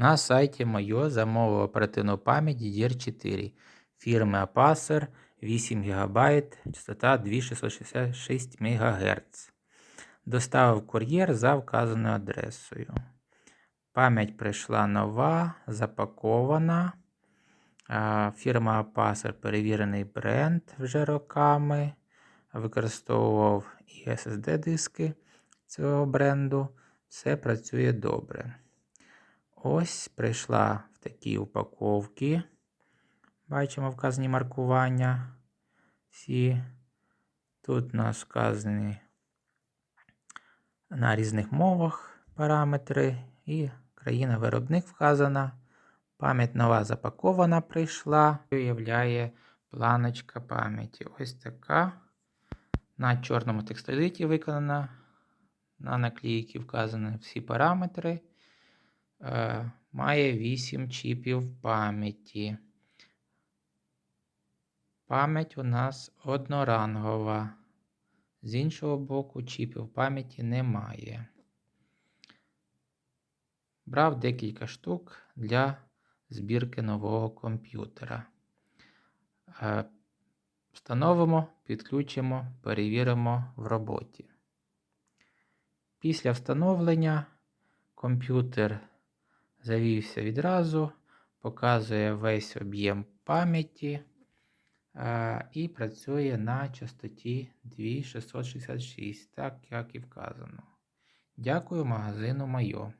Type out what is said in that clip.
На сайті Moyo замовив оперативну пам'ять DDR4 фірми Apacer 8 ГБ, частота 2666 МГц. Доставив кур'єр за вказаною адресою. Пам'ять прийшла нова, запакована. Фірма Apacer перевірений бренд вже роками. Використовував і SSD диски цього бренду. Все працює добре. Ось прийшла в такій упаковці. Бачимо вказані маркування. Всі. Тут у нас вказані на різних мовах параметри і країна-виробник вказана. Пам'ять нова запакована прийшла. Уявляє планочка пам'яті. Ось така. На чорному текстиліті виконана. На наклейці вказані всі параметри. Е, має 8 чіпів пам'яті. Пам'ять у нас однорангова. З іншого боку, чіпів пам'яті немає. Брав декілька штук для збірки нового комп'ютера. Е, Встановимо, підключимо, перевіримо в роботі. Після встановлення комп'ютер завівся відразу, показує весь об'єм пам'яті е, і працює на частоті 2666, так як і вказано. Дякую магазину Майо.